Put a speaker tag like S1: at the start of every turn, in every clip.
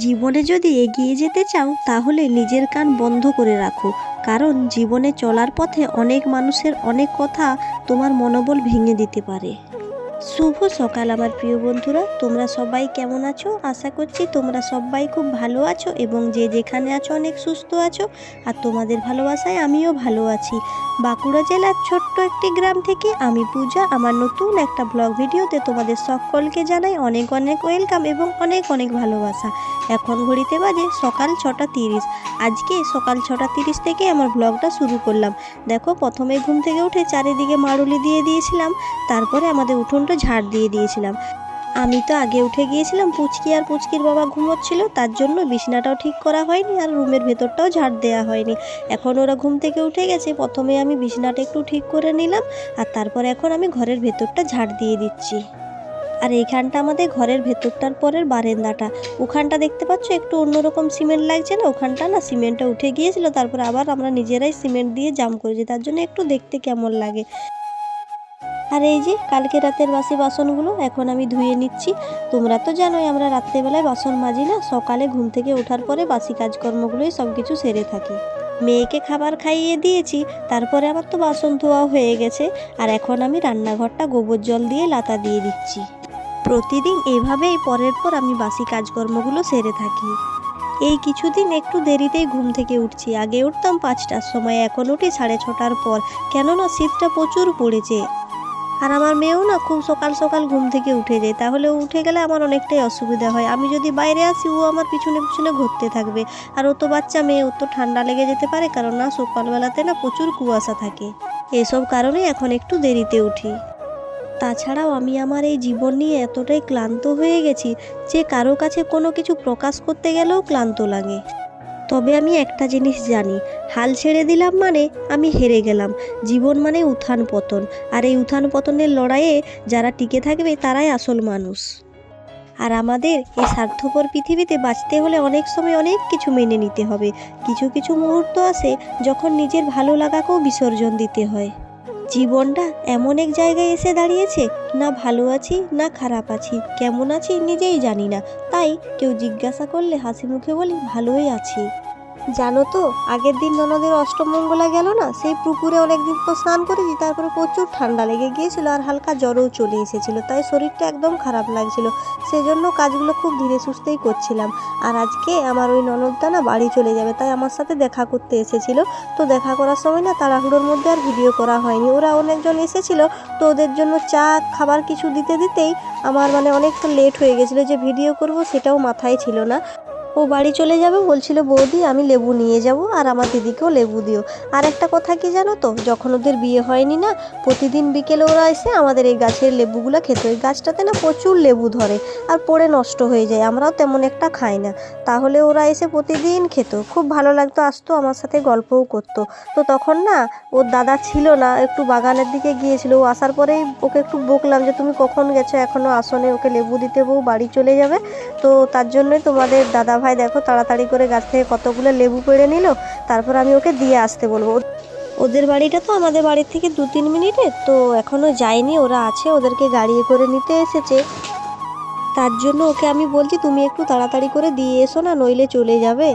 S1: জীবনে যদি এগিয়ে যেতে চাও, তাহলে নিজের কান বন্ধ করে রাখো। কারণ জীবনে চলার পথে অনেক মানুষের অনেক কথা তোমার মনোবল ভেঙে দিতে পারে। শুভ সকাল আমার প্রিয় বন্ধুরা। তোমরা সবাই কেমন আছো? আশা করছি তোমরা সবাই খুব ভালো আছো এবং যে যেখানে আছো অনেক সুস্থ আছো। আর তোমাদের ভালোবাসায় আমিও ভালো আছি। বাঁকুড়া জেলার ছোট্ট একটি গ্রাম থেকে আমি পূজা। আমার নতুন একটা ব্লগ ভিডিওতে তোমাদের সকলকে জানাই অনেক অনেক ওয়েলকাম এবং অনেক অনেক ভালোবাসা। এখন ঘড়িতে বাজে সকাল ছটা তিরিশ। আজকে সকাল ছটা তিরিশ থেকে আমার ব্লগটা শুরু করলাম। দেখো, প্রথমে ঘুম থেকে উঠে চারিদিকে মারুলি দিয়ে দিয়েছিলাম। তারপরে আমাদের উঠোনটা ঝাড় দিয়ে দিয়েছিলাম। আমি তো আগে উঠে গিয়েছিলাম, পুচকি আর পুচকির বাবা ঘুমোচ্ছিল, তার জন্য বিছানাটাও ঠিক করা হয়নি আর রুমের ভেতরটাও ঝাড় দেওয়া হয়নি। এখন ওরা ঘুম থেকে উঠে গেছে, প্রথমে আমি বিছানাটা একটু ঠিক করে নিলাম আর তারপরে এখন আমি ঘরের ভেতরটা ঝাড় দিয়ে দিচ্ছি। আর এইখানটা আমাদের ঘরের ভেতরটার পরের বারেন্দাটা। ওখানটা দেখতে পাচ্ছ, একটু অন্যরকম সিমেন্ট লাগছে না, ওখানটা না সিমেন্টটা উঠে গিয়েছিল, তারপর আবার আমরা নিজেরাই সিমেন্ট দিয়ে জাম করেছি, তার জন্য একটু দেখতে কেমন লাগে। আর এই যে কালকে রাতের বাসি বাসনগুলো এখন আমি ধুয়ে নিচ্ছি। তোমরা তো জানোই আমরা রাত্রেবেলায় বাসন মাজি না, সকালে ঘুম থেকে ওঠার পরে বাসি কাজকর্মগুলোই সব কিছু সেরে থাকি। মেয়েকে খাবার খাইয়ে দিয়েছি, তারপরে আমার তো বাসন ধোয়া হয়ে গেছে, আর এখন আমি রান্নাঘরটা গোবর জল দিয়ে লাতা দিয়ে দিচ্ছি। প্রতিদিন এভাবেই পরের পর আমি বাসি কাজকর্মগুলো সেরে থাকি। এই কিছুদিন একটু দেরিতেই ঘুম থেকে উঠছি। আগে উঠতাম পাঁচটার সময়, এখন উঠি সাড়ে ছটার পর। কেননা শীতটা প্রচুর পড়েছে। আর আমার মেয়েও না খুব সকাল সকাল ঘুম থেকে উঠে যায়। তাহলে উঠে গেলে আমার অনেকটাই অসুবিধা হয়। আমি যদি বাইরে আসি, ও আমার পিছনে পিছনে ঘুরতে থাকবে। আর ও তো বাচ্চা মেয়ে ও তো ঠান্ডা লেগে যেতে পারে, কারণ না সকালবেলাতে না প্রচুর কুয়াশা থাকে। এসব কারণে এখন একটু দেরিতে উঠি। তাছাড়াও আমি আমার এই জীবন নিয়ে এতটাই ক্লান্ত হয়ে গেছি যে কারও কাছে কোনো কিছু প্রকাশ করতে গেলেও ক্লান্ত লাগে। তবে আমি একটা জিনিস জানি, হাল ছেড়ে দিলাম মানে আমি হেরে গেলাম, জীবন মানে উত্থান পতন, আর এই উত্থান পতনের লড়াইয়ে যারা টিকে থাকবে তারাই আসল মানুষ। আর আমাদের এই স্বার্থপর পৃথিবীতে বাঁচতে হলে অনেক সময় অনেক কিছু মেনে নিতে হবে, কিছু কিছু মুহূর্ত আছে যখন নিজের ভালো লাগাকেও বিসর্জন দিতে হয়। জীবনটা এমন এক জায়গায় এসে দাঁড়িয়েছে, না ভালো আছি, না খারাপ আছি, কেমন আছি নিজেই জানি না, তাই কেউ জিজ্ঞাসা করলে হাসি মুখে বলি, ভালোই আছি। জানো তো, আগের দিন ননদের অষ্টমঙ্গলা গেল না, সেই পুকুরে অনেকদিন তো স্নান করেছি, তারপরে প্রচুর ঠান্ডা লেগে গিয়েছিল আর হালকা জ্বরও চলে এসেছিল, তাই শরীরটা একদম খারাপ লাগছিল, সেজন্য কাজগুলো খুব ধীরে সুস্থেই করছিলাম। আর আজকে আমার ওই ননদটা না বাড়ি চলে যাবে, তাই আমার সাথে দেখা করতে এসেছিল, তো দেখা করার সময় না তাড়াহুড়োর মধ্যে আর ভিডিও করা হয়নি, ওরা অনেকজন এসেছিল, তো ওদের জন্য চা, খাবার কিছু দিতে দিতেই আমার মানে অনেকটা লেট হয়ে গেছিল যে ভিডিও করব সেটাও মাথায় ছিল না। ও বাড়ি চলে যাবে বলছিল, বৌদি, আমি লেবু নিয়ে যাব আর আমার দিদিকেও লেবু দিও। আর একটা কথা কি জানো তো, যখন ওদের বিয়ে হয়নি না, প্রতিদিন বিকেলে ওরা এসে আমাদের এই গাছের লেবুগুলো খেত। ওই গাছটাতে না প্রচুর লেবু ধরে আর পড়ে নষ্ট হয়ে যায়, আমরাও তেমন একটা খাই না। তাহলে ওরা এসে প্রতিদিন খেত। খুব ভালো লাগতো, আসতো, আমার সাথে গল্পও করতো। তো তখন না, ওর দাদা ছিল না, একটু বাগানের দিকে গিয়েছিল। ও আসার পরেই ওকে একটু বকলাম যে, তুমি কখন গেছো? এখনও আসনে, ওকে লেবু দিতে বউ বাড়ি চলে যাবে? তো তার জন্যই তোমাদের দাদা ভাই, দেখো, তাড়াতাড়ি করে গাছ থেকে কতগুলো লেবু পেড়ে নিল, তারপর আমি ওকে দিয়ে আসতে বলব। ওদের বাড়িটা তো আমাদের বাড়ির থেকে দু তিন মিনিটে, তো এখনও যায়নি, ওরা আছে, ওদেরকে গাড়িয়ে করে নিতে এসেছে। তার জন্য ওকে আমি বলছি, তুমি একটু তাড়াতাড়ি করে দিয়ে এসো না, নইলে চলে যাবে।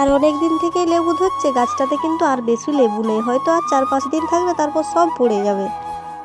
S1: আর অনেক দিন থেকেই লেবু ধরছে, গাছটাতে কিন্তু আর বেশি লেবু নেই। হয়তো আর চার পাঁচ দিন থাকবে, তারপর সব পড়ে যাবে।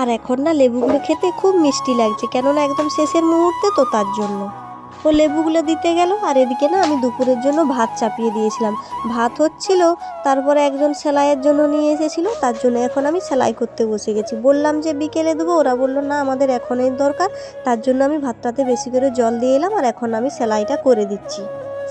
S1: আর এখন না লেবুগুলো খেতে খুব মিষ্টি লাগছে, কেননা একদম শেষের মুহূর্তে তো তার জন্য। ও লেবুগুলো দিতে গেল আর এদিকে না আমি দুপুরের জন্য ভাত চাপিয়ে দিয়েছিলাম। ভাত হচ্ছিল, তারপরে একজন সেলাইয়ের জন্য নিয়ে এসেছিল, তার জন্য এখন আমি সেলাই করতে বসে গেছি। বললাম যে বিকেলে দেবো, ওরা বলল, না, আমাদের এখনই দরকার। তার জন্য আমি ভাতটাতে বেশি করে জল দিয়ে এলাম আর এখন আমি সেলাইটা করে দিচ্ছি।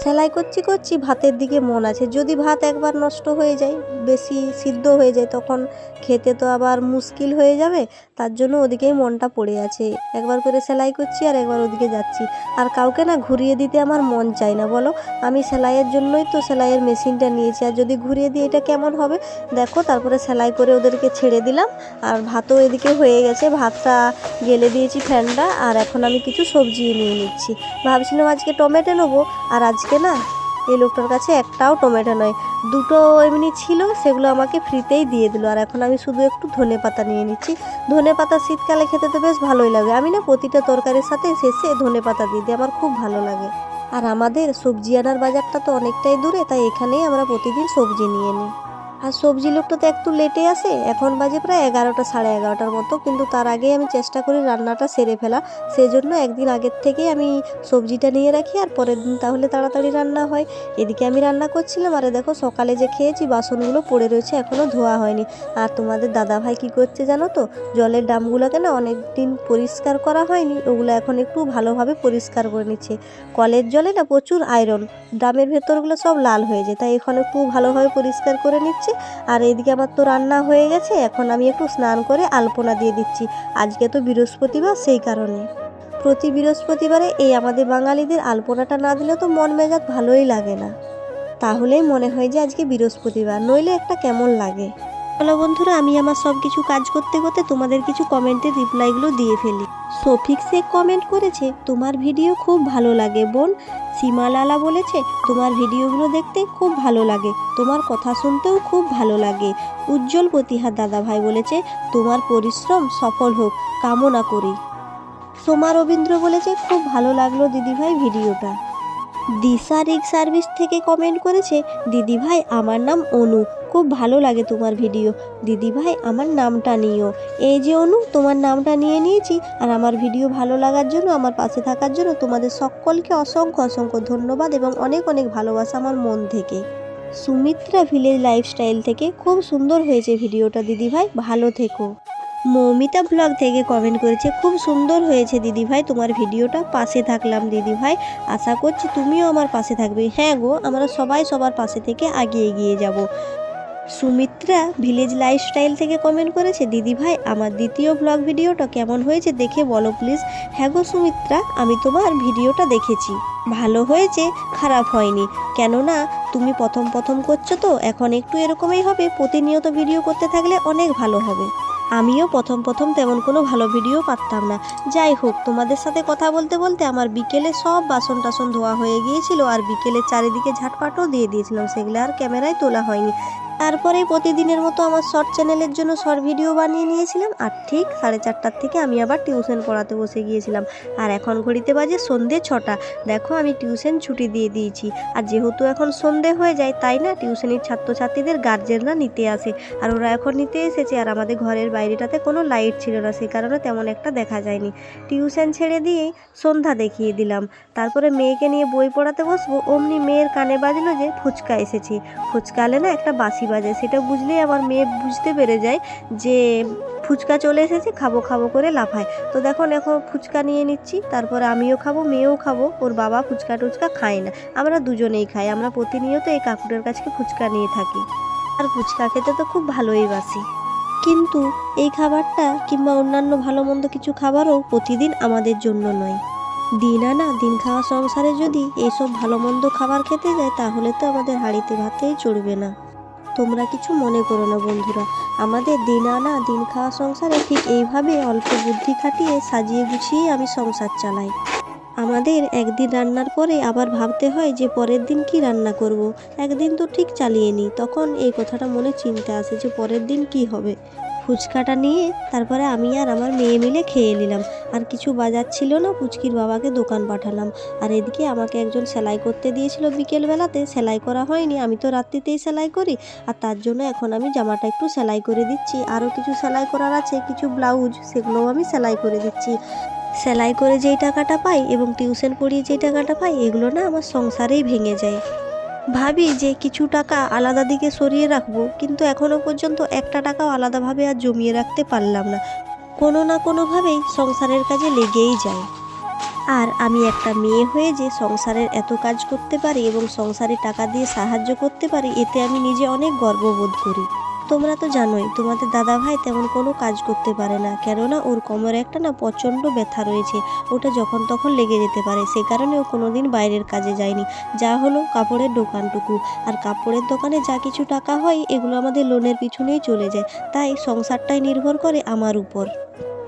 S1: সেলাই করছি করছি, ভাতের দিকে মন আছে। যদি ভাত একবার নষ্ট হয়ে যায়, বেশি সিদ্ধ হয়ে যায়, তখন খেতে তো আবার মুশকিল হয়ে যাবে। তার জন্য ওদিকেই মনটা পড়ে আছে। একবার করে সেলাই করছি আর একবার ওদিকে যাচ্ছি। আর কাউকে না ঘুরিয়ে দিতে আমার মন চায় না, বলো। আমি সেলাইয়ের জন্যই তো সেলাইয়ের মেশিনটা নিয়েছি। আর যদি ঘুরিয়ে দিই এটা কেমন হবে? দেখো, তারপরে সেলাই করে ওদেরকে ছেড়ে দিলাম। আর ভাতও এদিকে হয়ে গেছে। ভাতটা গেলে দিয়েছি ফ্যানটা। আর এখন আমি কিছু সবজি নিয়ে নিচ্ছি। ভাবছিলাম আজকে টমেটো নেব। আর আজকে না? এই লোকটার কাছে একটাও টমেটো নয়। দুটো এমনি ছিল, সেগুলো আমাকে ফ্রিতেই দিয়ে দিল। আর এখন আমি শুধু একটু ধনে পাতা নিয়ে নিচ্ছি। ধনে পাতা শীতকালে খেতে তো বেশ ভালোই লাগে। আমি না প্রতিটা তরকারির সাথে শেষে ধনে পাতা দিয়ে দিই, আমার খুব ভালো লাগে। আর আমাদের সবজি আনার বাজারটা তো অনেকটাই দূরে, তাই এখানেই আমরা প্রতিদিন সবজি নিয়ে নিই। আর সবজি লোকটা তো একটু লেটে আসে। এখন বাজে প্রায় এগারোটা, সাড়ে এগারোটার মতো। কিন্তু তার আগে আমি চেষ্টা করি রান্নাটা সেরে ফেলা। সেই জন্য একদিন আগের থেকেই আমি সবজিটা নিয়ে রাখি আর পরের দিন তাহলে তাড়াতাড়ি রান্না হয়। এদিকে আমি রান্না করছিলাম। আরে দেখো, সকালে যে খেয়েছি বাসনগুলো পড়ে রয়েছে এখনও ধোয়া হয়নি। আর তোমাদের দাদা ভাই কী করছে জানো তো? জলের ড্রামগুলোকে না অনেক দিন পরিষ্কার করা হয়নি। ওগুলো এখন একটু ভালোভাবে পরিষ্কার করে নিচ্ছে। কলের জলে না প্রচুর আয়রন ড্রামের ভেতরগুলো সব লাল হয়ে যায়। তাই এখন একটু ভালোভাবে পরিষ্কার করে নিচ্ছে। আর এদিকে আমার তো রান্না হয়ে গেছে, এখন আমি একটু স্নান করে আলপনা দিয়ে দিচ্ছি। আজকে তো বৃহস্পতিবার, সেই কারণে। প্রতি বৃহস্পতিবারে এই আমাদের বাঙালিদের আলপনাটা না দিলে তো মন মেজাজ ভালোই লাগে না। তাহলেই মনে হয় যে আজকে বৃহস্পতিবার, নইলে একটা কেমন লাগে। হ্যালো বন্ধুরা, আমি আমার সব কিছু কাজ করতে করতে তোমাদের কিছু কমেন্টের রিপ্লাইগুলো দিয়ে ফেলি। সফিক শেখ কমেন্ট করেছে, তোমার ভিডিও খুব ভালো লাগে বোন। সীমা লালা বলেছে, তোমার ভিডিওগুলো দেখতে খুব ভালো লাগে। তোমার কথা শুনতেও খুব ভালো লাগে। উজ্জ্বল প্রতিহার দাদাভাই বলেছে, তোমার পরিশ্রম সফল হোক, কামনা করি। সোমা রবীন্দ্র বলেছে, খুব ভালো লাগল দিদিভাই ভিডিওটা। দিশা রিক সার্ভিস থেকে কমেন্ট করেছে, দিদিভাই, আমার নাম অনু। খুব ভালো লাগে তোমার ভিডিও। দিদিভাই, আমার নামটা নিও। এই যে অনু, তোমার নামটা নিয়ে নিয়েছি আর আমার ভিডিও ভালো লাগার জন্য, আমার পাশে থাকার জন্য তোমাদের সকলকে অসংখ্য অসংখ্য ধন্যবাদ এবং অনেক অনেক ভালোবাসা আমার মন থেকে। সুমিত্রা ভিলেজ লাইফস্টাইল থেকে খুব সুন্দর হয়েছে ভিডিওটা, দিদিভাই। ভালো থেকো। মৌমিতা ব্লগ থেকে কমেন্ট করেছে, খুব সুন্দর হয়েছে দিদিভাই তোমার ভিডিওটা, পাশে থাকলাম দিদিভাই। আশা করছি তুমিও আমার পাশে থাকবে। হ্যাঁ গো, আমরা সবাই সবার পাশে থেকে আগে এগিয়ে যাব। সুমিত্রা ভিলেজ লাইফস্টাইল থেকে কমেন্ট করেছে দিদিভাই আমার দ্বিতীয় ব্লগ ভিডিওটা কেমন হয়েছে দেখে বলো প্লিজ হ্যাঁ গো সুমিত্রা, আমি তোমার ভিডিওটা দেখেছি। ভালো হয়েছে, খারাপ হয়নি। কেননা, তুমি প্রথম প্রথম করছ তো, এখন একটু এরকমই হবে, প্রতিনিয়ত ভিডিও করতে থাকলে অনেক ভালো হবে। আমিও প্রথম প্রথম তেমন কোনো ভালো ভিডিও পারতাম না। যাই হোক, তোমাদের সাথে কথা বলতে বলতে আমার বিকেলে সব বাসন টাসন ধোয়া হয়ে গিয়েছিল, আর বিকেলে চারিদিকে ঝাটপাটও দিয়ে দিয়েছিলাম, সেগুলো আর ক্যামেরায় তোলা হয়নি। তারপরে প্রতিদিনের মতো আমার শর্ট চ্যানেলের জন্য শর্ট ভিডিও বানিয়ে নিয়েছিলাম। আর ঠিক সাড়ে চারটার থেকে আমি আবার টিউশন পড়াতে বসে গিয়েছিলাম। আর এখন ঘড়িতে বাজে সন্ধে ছটা। দেখো আমি টিউশন ছুটি দিয়ে দিয়েছি। আর যেহেতু এখন সন্ধে হয়ে যায়, তাই না? টিউশনির ছাত্রছাত্রীদের গার্জেনরা নিতে আসে। আর ওরা এখন নিতে এসেছে, আর আমাদের ঘরের বাইরেটাতে কোনো লাইট ছিল না সেই কারণে তেমন একটা দেখা যায়নি। টিউশন ছেড়ে দিয়েই সন্ধ্যা দেখিয়ে দিলাম। তারপরে মেয়েকে নিয়ে বই পড়াতে বসবো। অমনি মেয়ের কানে বাজলো যে, ফুচকা এসেছে। ফুচকা এলে না একটা বাসি বাজে, সেটা বুঝলেই আমার মেয়ে বুঝতে পেরে যায় যে ফুচকা চলে এসেছে, খাব খাব করে লাফায়। তো দেখো এখন ফুচকা নিয়ে নিচ্ছি, তারপরে আমিও খাব, মেয়েও খাব, ওর বাবা ফুচকা টুচকা খায় না। আমরা দুজনেই খাই, আমরা প্রতিনিয়ত এই কাকুরের কাছে ফুচকা নিয়ে থাকি। আর ফুচকা খেতে তো খুব ভালোই বাসি। কিন্তু এই খাবারটা কিংবা অন্যান্য ভালো মন্দ কিছু খাবারও প্রতিদিন আমাদের জন্য নয়। দিন আনা, দিন খাওয়া সংসারে যদি এইসব ভালো মন্দ খাবার খেতে যায়, তাহলে তো আমাদের হাঁড়িতে ভাতেই চড়বে না। তোমরা কিছু মনে করো না, বন্ধুরা। আমাদের দিন আনা, দিন খাওয়া সংসারে ঠিক এইভাবে অল্প বুদ্ধি খাটিয়ে সাজিয়ে গুছিয়ে আমি সংসার চালাই। আমাদের একদিন রান্নার পরে আবার ভাবতে হয় যে পরের দিন কি রান্না করব। একদিন তো ঠিক চালিয়ে নিই তখন এই কথাটা মনে চিন্তা আসে যে পরের দিন কি হবে। ফুচকাটা নিয়ে তারপরে আমি আর আমার মেয়ে মিলে খেয়ে নিলাম। আর কিছু বাজার ছিল না, পুচকির বাবাকে দোকান পাঠালাম। আর এদিকে আমাকে একজন সেলাই করতে দিয়েছিল বিকেলবেলাতে। সেলাই করা হয়নি, আমি তো রাত্রিতেই সেলাই করি। আর তার জন্য এখন আমি জামাটা একটু সেলাই করে দিচ্ছি। আরও কিছু সেলাই করার আছে, কিছু ব্লাউজ, সেগুলোও আমি সেলাই করে দিচ্ছি। সেলাই করে যেই টাকাটা পাই এবং টিউশন পড়িয়ে যেই টাকাটা পাই, এগুলো না আমার সংসারেই ভেঙে যায়। ভাবি যে কিছু টাকা আলাদা দিকে সরিয়ে রাখব, কিন্তু এখনও পর্যন্ত একটা টাকাও আলাদাভাবে আর জমিয়ে রাখতে পারলাম না। কোনো না কোনোভাবেই সংসারের কাজে লেগেই যায়। আর আমি একটা মেয়ে হয়ে যে সংসারের এত কাজ করতে পারি এবং সংসারে টাকা দিয়ে সাহায্য করতে পারি, এতে আমি নিজে অনেক গর্ববোধ করি। তোমরা তো জানোই, তোমাদের দাদা ভাই তেমন কোনো কাজ করতে পারে না। কেননা ওর কোমরে একটা না প্রচণ্ড ব্যথা রয়েছে, ওটা যখন তখন লেগে যেতে পারে। সে কারণে ও কোনো দিন বাইরের কাজে যায়নি। যা হলো কাপড়ের দোকানটুকু। আর কাপড়ের দোকানে যা কিছু টাকা হয়, এগুলো আমাদের লোনের পিছনেই চলে যায়। তাই সংসারটাই নির্ভর করে আমার উপর।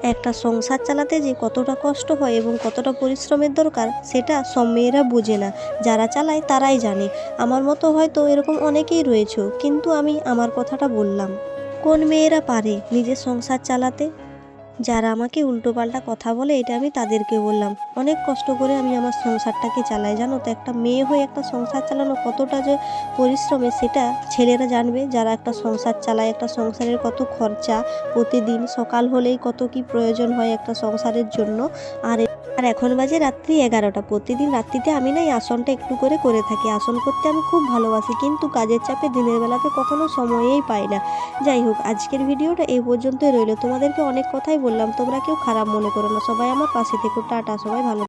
S1: একটা সংসার চালাতে যে কতটা কষ্ট হয় এবং কতটা পরিশ্রমের দরকার, সেটা সব মেয়েরা বোঝে না। যারা চালায় তারাই জানে। আমার মতো হয়তো এরকম অনেকেই রয়েছে কিন্তু আমি আমার কথাটা বললাম। কোন মেয়েরা পারে নিজের সংসার চালাতে? যারা আমাকে উল্টোপাল্টা কথা বলে, এটা আমি তাদেরকে বললাম। অনেক কষ্ট করে আমি আমার সংসারটাকে চালাই, জানো তো? একটা মেয়ে হয়ে একটা সংসার চালানো কতটা যে পরিশ্রমে, সেটা ছেলেরা জানবে। যারা একটা সংসার চালায়, একটা সংসারের কত খরচা, প্রতিদিন সকাল হলেই কত কি প্রয়োজন হয় একটা সংসারের জন্য। আর আর এখন বাজে রাত্রি এগারোটা। প্রতিদিন রাত্রিতে আমি না এই আসনটা একটু করে করে থাকি। আসন করতে আমি খুব ভালোবাসি, কিন্তু কাজের চাপে দিনের বেলাতে কখনো সময়েই পাই না। যাই হোক, আজকের ভিডিওটা এই পর্যন্তই রইল। তোমাদেরকে অনেক কথাই বললাম, তোমরা কেউ খারাপ মনে করো না। সবাই আমার পাশে থেকো। টাটা, সবাই ভালো